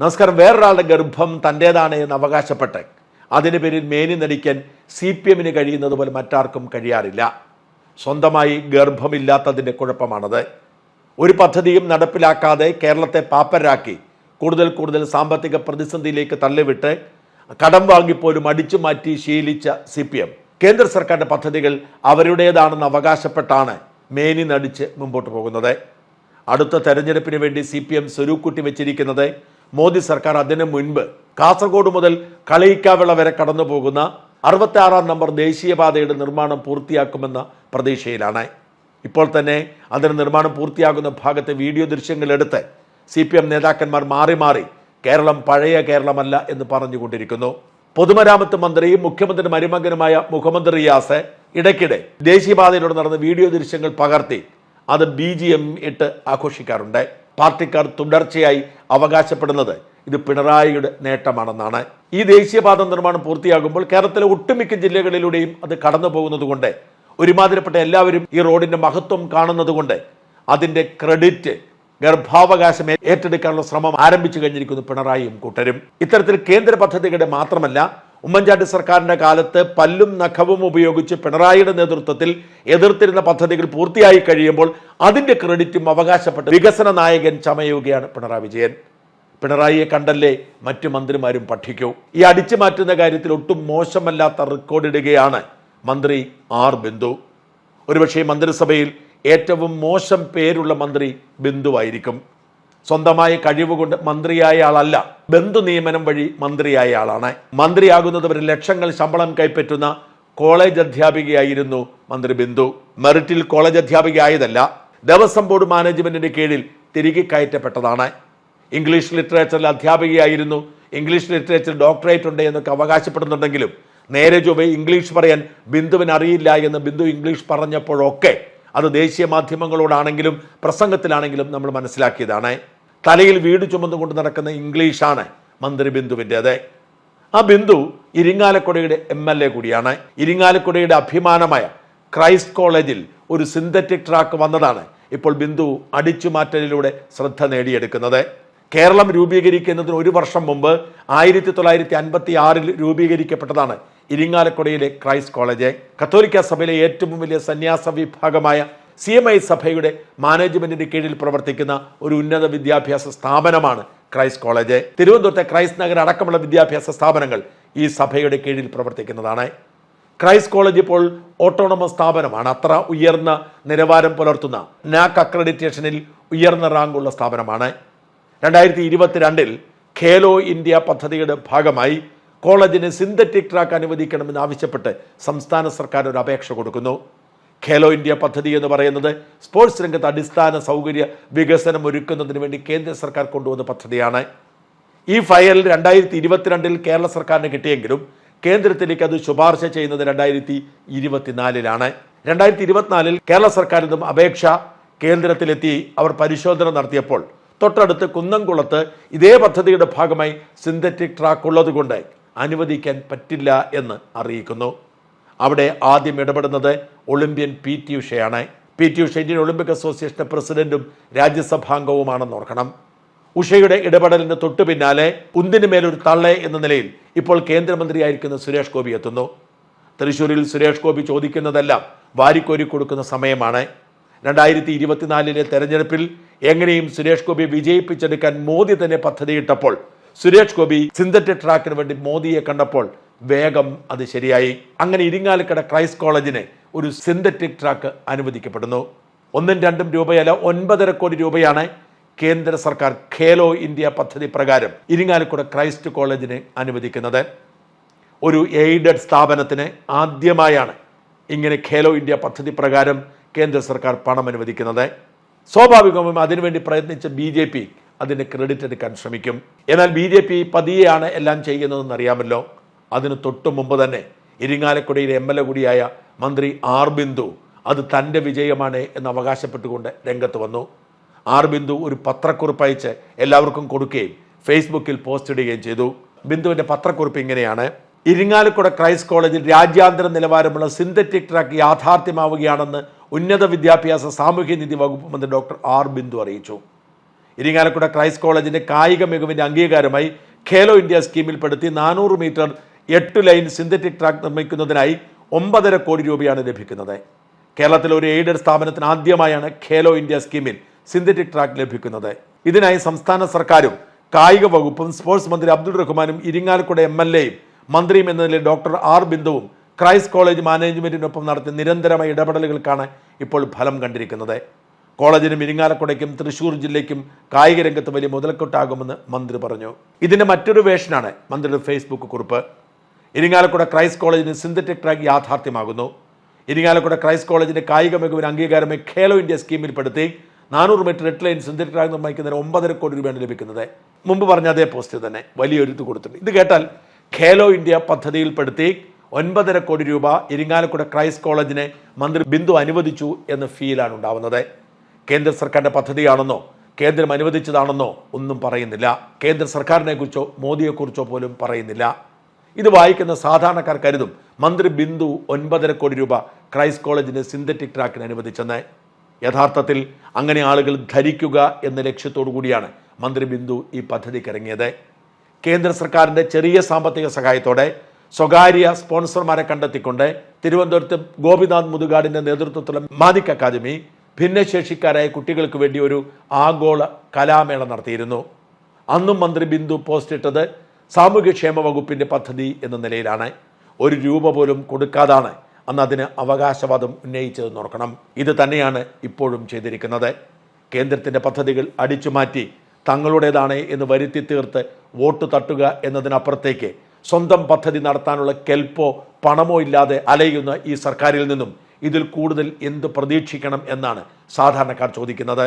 നമസ്കാരം വേറൊരാളുടെ ഗർഭം തന്റേതാണ് എന്ന് അവകാശപ്പെട്ട്. അതിന് പേരിൽ മേനി നടിക്കാൻ സി പി എമ്മിന് കഴിയുന്നത് പോലെ മറ്റാർക്കും കഴിയാറില്ല. സ്വന്തമായി ഗർഭമില്ലാത്തതിന്റെ കുഴപ്പമാണത്. ഒരു പദ്ധതിയും നടപ്പിലാക്കാതെ കേരളത്തെ പാപ്പരാക്കി കൂടുതൽ കൂടുതൽ സാമ്പത്തിക പ്രതിസന്ധിയിലേക്ക് തള്ളിവിട്ട് കടം വാങ്ങിപ്പോലും അടിച്ചു മാറ്റി ശീലിച്ച സി പി എം. കേന്ദ്ര സർക്കാരിന്റെ പദ്ധതികൾ അവരുടേതാണെന്ന് അവകാശപ്പെട്ടാണ് മേനി നടിച്ച് മുമ്പോട്ട് പോകുന്നത്. അടുത്ത തെരഞ്ഞെടുപ്പിന് വേണ്ടി സി പി എം സ്വരൂക്കുട്ടി വെച്ചിരിക്കുന്നത് മോദി സർക്കാർ അതിനു മുൻപ് കാസർഗോഡ് മുതൽ കളിയിക്കാവിള വരെ കടന്നു പോകുന്ന അറുപത്തി ആറാം നമ്പർ ദേശീയപാതയുടെ നിർമ്മാണം പൂർത്തിയാക്കുമെന്ന പ്രതീക്ഷയിലാണ്. ഇപ്പോൾ തന്നെ അതിന് നിർമ്മാണം പൂർത്തിയാകുന്ന ഭാഗത്തെ വീഡിയോ ദൃശ്യങ്ങളെടുത്ത് സി പി എം നേതാക്കന്മാർ മാറി മാറി കേരളം പഴയ കേരളമല്ല എന്ന് പറഞ്ഞുകൊണ്ടിരിക്കുന്നു. പൊതുമരാമത്ത് മന്ത്രിയും മുഖ്യമന്ത്രി മരുമകനുമായ മുഹമ്മദ് റിയാസ് ഇടയ്ക്കിടെ ദേശീയപാതയിലൂടെ നടന്ന വീഡിയോ ദൃശ്യങ്ങൾ പകർത്തി അത് ബി ജി എം ഇട്ട് ആഘോഷിക്കാറുണ്ട്. പാർട്ടിക്കാർ തുടർച്ചയായി അവകാശപ്പെടുന്നത് ഇത് പിണറായിയുടെ നേട്ടമാണെന്നാണ്. ഈ ദേശീയപാത നിർമ്മാണം പൂർത്തിയാകുമ്പോൾ കേരളത്തിലെ ഒട്ടുമിക്ക ജില്ലകളിലൂടെയും അത് കടന്നു പോകുന്നതുകൊണ്ട് ഒരുമാതിരിപ്പെട്ട എല്ലാവരും ഈ റോഡിന്റെ മഹത്വം കാണുന്നതുകൊണ്ട് അതിന്റെ ക്രെഡിറ്റ് ഗർഭാവകാശം ഏറ്റെടുക്കാനുള്ള ശ്രമം ആരംഭിച്ചു കഴിഞ്ഞിരിക്കുന്നു പിണറായിയും കൂട്ടരും. ഇത്തരത്തിൽ കേന്ദ്ര പദ്ധതികളുടെ മാത്രമല്ല ഉമ്മൻചാണ്ടി സർക്കാരിന്റെ കാലത്ത് പല്ലും നഖവും ഉപയോഗിച്ച് പിണറായിയുടെ നേതൃത്വത്തിൽ എതിർത്തിരുന്ന പദ്ധതികൾ പൂർത്തിയായി കഴിയുമ്പോൾ അതിന്റെ ക്രെഡിറ്റും അവകാശപ്പെട്ട് വികസന നായകൻ ചമയുകയാണ് പിണറായി വിജയൻ. പിണറായിയെ കണ്ടല്ലേ മറ്റു മന്ത്രിമാരും പഠിക്കൂ. ഈ അടിച്ചു മാറ്റുന്ന കാര്യത്തിൽ ഒട്ടും മോശമല്ലാത്ത റെക്കോർഡിടുകയാണ് മന്ത്രി ആർ ബിന്ദു. ഒരുപക്ഷെ മന്ത്രിസഭയിൽ ഏറ്റവും മോശം പേരുള്ള മന്ത്രി ബിന്ദുവായിരിക്കും. സ്വന്തമായ കഴിവുകൊണ്ട് മന്ത്രിയായ ആളല്ല. ബന്ധു നിയമനം വഴി മന്ത്രിയായ ആളാണ്. മന്ത്രിയാകുന്നത് വരെ ലക്ഷങ്ങൾ ശമ്പളം കൈപ്പറ്റുന്ന കോളേജ് അധ്യാപികയായിരുന്നു മന്ത്രി ബിന്ദു. മെറിറ്റിൽ കോളേജ് അധ്യാപിക ആയതല്ല ദേവസ്വം ബോർഡ് മാനേജ്മെന്റിന്റെ കീഴിൽ തിരികെ കയറ്റപ്പെട്ടതാണ്. ഇംഗ്ലീഷ് ലിറ്ററേച്ചറിൽ അധ്യാപികയായിരുന്നു. ഇംഗ്ലീഷ് ലിറ്ററേച്ചർ ഡോക്ടറേറ്റ് ഉണ്ട് എന്നൊക്കെ അവകാശപ്പെടുന്നുണ്ടെങ്കിലും നേരെ ചൊവ്വേ ഇംഗ്ലീഷ് പറയാൻ ബിന്ദുവിന് അറിയില്ല എന്ന് ബിന്ദു ഇംഗ്ലീഷ് പറഞ്ഞപ്പോഴൊക്കെ അത് ദേശീയ മാധ്യമങ്ങളോടാണെങ്കിലും പ്രസംഗത്തിലാണെങ്കിലും നമ്മൾ മനസ്സിലാക്കിയതാണ്. തലയിൽ വീട് ചുമന്നുകൊണ്ട് നടക്കുന്ന ഇംഗ്ലീഷാണ് മന്ത്രി ബിന്ദുവിന്റെത് ആ ബിന്ദു ഇരിങ്ങാലക്കുടയുടെ എം എൽ എ കൂടിയാണ്. ഇരിങ്ങാലക്കുടയുടെ അഭിമാനമായ ക്രൈസ്റ്റ് കോളേജിൽ ഒരു സിന്തറ്റിക് ട്രാക്ക് വന്നതാണ് ഇപ്പോൾ ബിന്ദു അടിച്ചുമാറ്റലിലൂടെ ശ്രദ്ധ നേടിയെടുക്കുന്നത്. കേരളം രൂപീകരിക്കുന്നതിന് ഒരു വർഷം മുമ്പ് ആയിരത്തി തൊള്ളായിരത്തി അൻപത്തി ആറിൽ രൂപീകരിക്കപ്പെട്ടതാണ് ഇരിങ്ങാലക്കുടയിലെ ക്രൈസ്റ്റ് കോളേജ്. കത്തോലിക്ക സഭയിലെ ഏറ്റവും വലിയ സന്യാസ വിഭാഗമായ സി എം ഐ സഭയുടെ മാനേജ്മെന്റിന്റെ കീഴിൽ പ്രവർത്തിക്കുന്ന ഒരു ഉന്നത വിദ്യാഭ്യാസ സ്ഥാപനമാണ് ക്രൈസ്റ്റ് കോളേജ്. തിരുവനന്തപുരത്തെ ക്രൈസ്റ്റ് നഗർ അടക്കമുള്ള വിദ്യാഭ്യാസ സ്ഥാപനങ്ങൾ ഈ സഭയുടെ കീഴിൽ പ്രവർത്തിക്കുന്നതാണ്. ക്രൈസ്റ്റ് കോളേജ് ഇപ്പോൾ ഓട്ടോണമസ് സ്ഥാപനമാണ്. അത്ര ഉയർന്ന നിലവാരം പുലർത്തുന്ന നാക് അക്രഡിറ്റേഷനിൽ ഉയർന്ന റാങ്കുള്ള സ്ഥാപനമാണ്. രണ്ടായിരത്തി ഇരുപത്തിരണ്ടിൽ ഖേലോ ഇന്ത്യ പദ്ധതിയുടെ ഭാഗമായി കോളേജിന് സിന്തറ്റിക് ട്രാക്ക് അനുവദിക്കണമെന്ന് ആവശ്യപ്പെട്ട് സംസ്ഥാന സർക്കാർ ഒരു അപേക്ഷ കൊടുക്കുന്നു. ഖേലോ ഇന്ത്യ പദ്ധതി എന്ന് പറയുന്നത് സ്പോർട്സ് രംഗത്ത് അടിസ്ഥാന സൗകര്യ വികസനം ഒരുക്കുന്നതിന് വേണ്ടി കേന്ദ്ര സർക്കാർ കൊണ്ടുവന്ന പദ്ധതിയാണ്. ഈ ഫയൽ രണ്ടായിരത്തി ഇരുപത്തിരണ്ടിൽ കേരള സർക്കാരിന് കിട്ടിയെങ്കിലും കേന്ദ്രത്തിലേക്ക് അത് ശുപാർശ ചെയ്യുന്നത് രണ്ടായിരത്തി ഇരുപത്തിനാലിലാണ് രണ്ടായിരത്തി ഇരുപത്തിനാലിൽ കേരള സർക്കാരിൽ നിന്നും അപേക്ഷ കേന്ദ്രത്തിലെത്തി അവർ പരിശോധന നടത്തിയപ്പോൾ തൊട്ടടുത്ത് കുന്നംകുളത്ത് ഇതേ പദ്ധതിയുടെ ഭാഗമായി സിന്തറ്റിക് ട്രാക്ക് ഉള്ളതുകൊണ്ട് അനുവദിക്കാൻ പറ്റില്ല എന്ന് അറിയിക്കുന്നു. അവിടെ ആദ്യം ഇടപെടുന്നത് Olympian P T ഉഷയാണ്. P T Usha Indian Olympic അസോസിയേഷന്റെ പ്രസിഡന്റും രാജ്യസഭാംഗവുമാണെന്ന് ഓർക്കണം. ഉഷയുടെ ഇടപെടലിന് തൊട്ടു പിന്നാലെ ഉന്തിന് മേലൊരു തള്ളെ എന്ന നിലയിൽ ഇപ്പോൾ കേന്ദ്രമന്ത്രിയായിരിക്കുന്ന സുരേഷ് ഗോപി എത്തുന്നു. തൃശ്ശൂരിൽ സുരേഷ് ഗോപി ചോദിക്കുന്നതെല്ലാം വാരിക്കോരി കൊടുക്കുന്ന സമയമാണ്. രണ്ടായിരത്തി ഇരുപത്തിനാലിലെ തെരഞ്ഞെടുപ്പിൽ എങ്ങനെയും സുരേഷ് ഗോപി വിജയിപ്പിച്ചെടുക്കാൻ മോദി തന്നെ പദ്ധതിയിട്ടപ്പോൾ സുരേഷ് ഗോപി സിന്തറ്റിക് ട്രാക്കിന് വേണ്ടി മോദിയെ കണ്ടപ്പോൾ വേഗം അത് ശരിയായി. അങ്ങനെ ഇരിങ്ങാലക്കട ക്രൈസ്റ്റ് കോളേജിന് ഒരു സിന്തറ്റിക് ട്രാക്ക് അനുവദിക്കപ്പെടുന്നു. ഒന്നും രണ്ടും രൂപയല്ല ഒൻപതര കോടി രൂപയാണ് കേന്ദ്ര സർക്കാർ ഖേലോ ഇന്ത്യ പദ്ധതി പ്രകാരം ഇരിങ്ങാലക്കുട ക്രൈസ്റ്റ് കോളേജിന് അനുവദിക്കുന്നത്. ഒരു എയ്ഡഡ് സ്ഥാപനത്തിന് ആദ്യമായാണ് ഇങ്ങനെ ഖേലോ ഇന്ത്യ പദ്ധതി പ്രകാരം കേന്ദ്ര സർക്കാർ പണം അനുവദിക്കുന്നത്. സ്വാഭാവികമായും അതിനുവേണ്ടി പ്രയത്നിച്ച ബി ജെ പി അതിന് ക്രെഡിറ്റ് എടുക്കാൻ ശ്രമിക്കും. എന്നാൽ ബി ജെ പി പതിയെയാണ് എല്ലാം ചെയ്യുന്നതെന്ന് അറിയാമല്ലോ അതിന് തൊട്ടു മുമ്പ് തന്നെ ഇരിങ്ങാലക്കുടയിലെ എം എൽ എ കൂടിയായ മന്ത്രി ആർ ബിന്ദു അത് തന്റെ വിജയമാണ് എന്ന് അവകാശപ്പെട്ടുകൊണ്ട് രംഗത്ത് വന്നു. ആർ ബിന്ദു ഒരു പത്രക്കുറിപ്പ് അയച്ച് എല്ലാവർക്കും കൊടുക്കുകയും ഫേസ്ബുക്കിൽ പോസ്റ്റ് ഇടുകയും ചെയ്തു. ബിന്ദുവിന്റെ പത്രക്കുറിപ്പ് ഇങ്ങനെയാണ്. ഇരിങ്ങാലക്കുട ക്രൈസ്റ്റ് കോളേജിൽ രാജ്യാന്തര നിലവാരമുള്ള സിന്തറ്റിക് ട്രാക്ക് യാഥാർത്ഥ്യമാവുകയാണെന്ന് ഉന്നത വിദ്യാഭ്യാസ സാമൂഹ്യനീതി വകുപ്പ് മന്ത്രി ഡോക്ടർ ആർ ബിന്ദു അറിയിച്ചു. ഇരിങ്ങാലക്കുട ക്രൈസ്റ്റ് കോളേജിന്റെ കായിക മികവിന്റെ അംഗീകാരമായി ഖേലോ ഇന്ത്യ സ്കീമിൽപ്പെടുത്തി നാനൂറ് മീറ്റർ എട്ട് ലൈൻ സിന്തറ്റിക് ട്രാക്ക് നിർമ്മിക്കുന്നതിനായി ഒമ്പതര കോടി രൂപയാണ് ലഭിക്കുന്നത്. കേരളത്തിലെ ഒരു എയ്ഡഡ് സ്ഥാപനത്തിന് ആദ്യമായാണ് ഖേലോ ഇന്ത്യ സ്കീമിൽ സിന്തറ്റിക് ട്രാക്ക് ലഭിക്കുന്നത്. ഇതിനായി സംസ്ഥാന സർക്കാരും കായിക വകുപ്പും സ്പോർട്സ് മന്ത്രി അബ്ദുൾ റഹ്മാനും ഇരിങ്ങാലക്കുട എം എൽ എയും മന്ത്രിയും എന്ന നിലയിൽ ഡോക്ടർ ആർ ബിന്ദുവും ക്രൈസ്റ്റ് കോളേജ് മാനേജ്മെന്റിനൊപ്പം നടത്തിയ നിരന്തരമായ ഇടപെടലുകൾക്കാണ് ഇപ്പോൾ ഫലം കണ്ടിരിക്കുന്നത്. കോളേജിനും ഇരിങ്ങാലക്കുടയ്ക്കും തൃശൂർ ജില്ലയ്ക്കും കായിക രംഗത്ത് വലിയ മുതൽക്കൂട്ടാകുമെന്ന് മന്ത്രി പറഞ്ഞു. ഇതിന്റെ മറ്റൊരു വേഷനാണ് മന്ത്രിയുടെ ഫേസ്ബുക്ക് കുറിപ്പ്. ഇരിങ്ങാലക്കുട ക്രൈസ്റ്റ് കോളേജിന് സിന്തറ്റിക് ട്രാക്ക് യാഥാർത്ഥ്യമാകുന്നു. ഇരിങ്ങാലക്കുട ക്രൈസ്റ്റ് കോളേജിന്റെ കായിക മികവിന് അംഗീകാരമേ ഖേലോ ഇന്ത്യ സ്കീമിൽ സ്കീമിൽപ്പെടുത്തി നാനൂറ് മീറ്റർ എട്ട് ലൈൻ സിന്തറ്റിക് ട്രാക്ക് നിർമ്മിക്കുന്നതിന് ഒമ്പതര കോടി രൂപയാണ് ലഭിക്കുന്നത്. മുമ്പ് പറഞ്ഞ അതേ പോസ്റ്റ് തന്നെ വലിയൊരു ഇത് കൊടുത്തിട്ടുണ്ട്. ഇത് കേട്ടാൽ ഖേലോ ഇന്ത്യ പദ്ധതിയിൽപ്പെടുത്തി ഒൻപതര കോടി രൂപ ഇരിങ്ങാലക്കുട ക്രൈസ്റ്റ് കോളേജിനെ മന്ത്രി ബിന്ദു അനുവദിച്ചു എന്ന ഫീലാണ് ഉണ്ടാവുന്നത്. കേന്ദ്ര സർക്കാരിന്റെ പദ്ധതിയാണെന്നോ കേന്ദ്രം അനുവദിച്ചതാണെന്നോ ഒന്നും പറയുന്നില്ല. കേന്ദ്ര സർക്കാരിനെക്കുറിച്ചോ മോദിയെക്കുറിച്ചോ പോലും പറയുന്നില്ല. ഇത് വായിക്കുന്ന സാധാരണക്കാർ കരുതും മന്ത്രി ബിന്ദു ഒൻപതര കോടി രൂപ ക്രൈസ്റ്റ് കോളേജിന് സിന്തറ്റിക് ട്രാക്കിന് അനുവദിച്ചെന്ന്. യഥാർത്ഥത്തിൽ അങ്ങനെ ആളുകൾ ധരിക്കുക എന്ന ലക്ഷ്യത്തോടു കൂടിയാണ് മന്ത്രി ബിന്ദു ഈ പദ്ധതിക്ക് ഇറങ്ങിയത്. കേന്ദ്ര സർക്കാരിന്റെ ചെറിയ സാമ്പത്തിക സഹായത്തോടെ സ്വകാര്യ സ്പോൺസർമാരെ കണ്ടെത്തിക്കൊണ്ട് തിരുവനന്തപുരത്ത് ഗോപിനാഥ് മുതുകാടിന്റെ നേതൃത്വത്തിലുള്ള മാദിക് അക്കാദമി ഭിന്നശേഷിക്കാരായ കുട്ടികൾക്ക് വേണ്ടി ഒരു ആഗോള കലാമേള നടത്തിയിരുന്നു. അന്നും മന്ത്രി ബിന്ദു പോസ്റ്റ് ഇട്ടത് സാമൂഹ്യക്ഷേമ വകുപ്പിന്റെ പദ്ധതി എന്ന നിലയിലാണ് ഒരു രൂപ പോലും കൊടുക്കാതാണ് അന്ന് അതിന് അവകാശവാദം ഉന്നയിച്ചതെന്ന് ഓർക്കണം. ഇത് തന്നെയാണ് ഇപ്പോഴും ചെയ്തിരിക്കുന്നത്. കേന്ദ്രത്തിന്റെ പദ്ധതികൾ അടിച്ചുമാറ്റി തങ്ങളുടേതാണ് എന്ന് വരുത്തി തീർത്ത് വോട്ട് തട്ടുക എന്നതിനപ്പുറത്തേക്ക് സ്വന്തം പദ്ധതി നടത്താനുള്ള കെൽപ്പോ പണമോ ഇല്ലാതെ അലയുന്ന ഈ സർക്കാരിൽ നിന്നും ഇതിൽ കൂടുതൽ എന്ത് പ്രതീക്ഷിക്കണം എന്നാണ് സാധാരണക്കാർ ചോദിക്കുന്നത്.